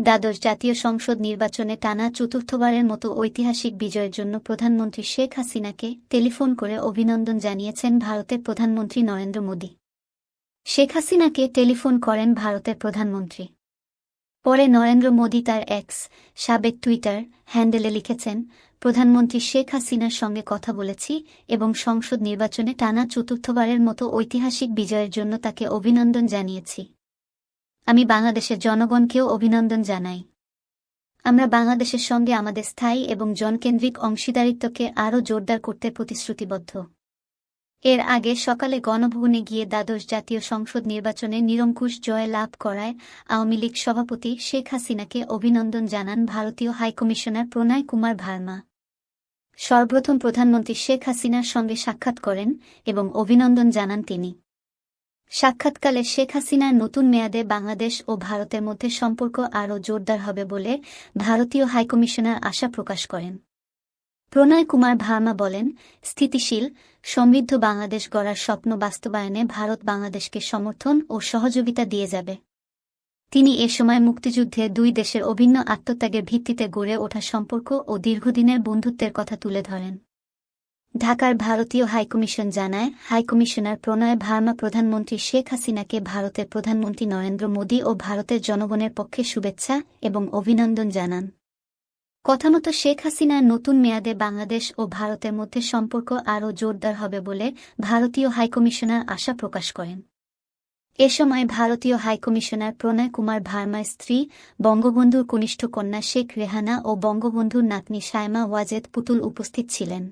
দ্বাদশ জাতীয় সংসদ নির্বাচনে টানা চতুর্থবারের মতো ঐতিহাসিক বিজয়ের জন্য প্রধানমন্ত্রী শেখ হাসিনাকে টেলিফোন করে অভিনন্দন জানিয়েছেন ভারতের প্রধানমন্ত্রী নরেন্দ্র মোদী। শেখ হাসিনাকে টেলিফোন করেন ভারতের প্রধানমন্ত্রী। পরে নরেন্দ্র মোদী তার এক্স সাবেক টুইটার হ্যান্ডেলে লিখেছেন, প্রধানমন্ত্রী শেখ হাসিনার সঙ্গে কথা বলেছি এবং সংসদ নির্বাচনে টানা চতুর্থবারের মতো ঐতিহাসিক বিজয়ের জন্য তাকে অভিনন্দন জানিয়েছি। আমি বাংলাদেশের জনগণকেও অভিনন্দন জানাই। আমরা বাংলাদেশের সঙ্গে আমাদের স্থায়ী এবং জনকেন্দ্রিক অংশীদারিত্বকে আরও জোরদার করতে প্রতিশ্রুতিবদ্ধ। এর আগে সকালে গণভবনে গিয়ে দ্বাদশ জাতীয় সংসদ নির্বাচনে নিরঙ্কুশ জয় লাভ করায় আওয়ামী লীগ সভাপতি শেখ হাসিনাকে অভিনন্দন জানান ভারতীয় হাইকমিশনার প্রণয় কুমার ভার্মা। সর্বপ্রথম প্রধানমন্ত্রী শেখ হাসিনার সঙ্গে সাক্ষাৎ করেন এবং অভিনন্দন জানান তিনি। সাক্ষাৎকালে শেখ হাসিনার নতুন মেয়াদে বাংলাদেশ ও ভারতের মধ্যে সম্পর্ক আরও জোরদার হবে বলে ভারতীয় হাইকমিশনার আশা প্রকাশ করেন। প্রণয় কুমার ভার্মা বলেন, স্থিতিশীল, সমৃদ্ধ বাংলাদেশ গড়ার স্বপ্ন বাস্তবায়নে ভারত বাংলাদেশকে সমর্থন ও সহযোগিতা দিয়ে যাবে। তিনি এ সময় মুক্তিযুদ্ধে দুই দেশের অভিন্ন আত্মত্যাগের ভিত্তিতে গড়ে ওঠা সম্পর্ক ও দীর্ঘদিনের বন্ধুত্বের কথা তুলে ধরেন। ঢাকার ভারতীয় হাইকমিশন জানায়, হাইকমিশনার প্রণয় ভার্মা প্রধানমন্ত্রী শেখ হাসিনাকে ভারতের প্রধানমন্ত্রী নরেন্দ্র মোদী ও ভারতের জনগণের পক্ষে শুভেচ্ছা এবং অভিনন্দন জানান। কথামতো শেখ হাসিনার নতুন মেয়াদে বাংলাদেশ ও ভারতের মধ্যে সম্পর্ক আরও জোরদার হবে বলে ভারতীয় হাইকমিশনার আশা প্রকাশ করেন। এ সময় ভারতীয় হাইকমিশনার প্রণয় কুমার ভার্মার স্ত্রী, বঙ্গবন্ধুর কনিষ্ঠ কন্যা শেখ রেহানা ও বঙ্গবন্ধুর নাতনি সায়মা ওয়াজেদ পুতুল উপস্থিত ছিলেন।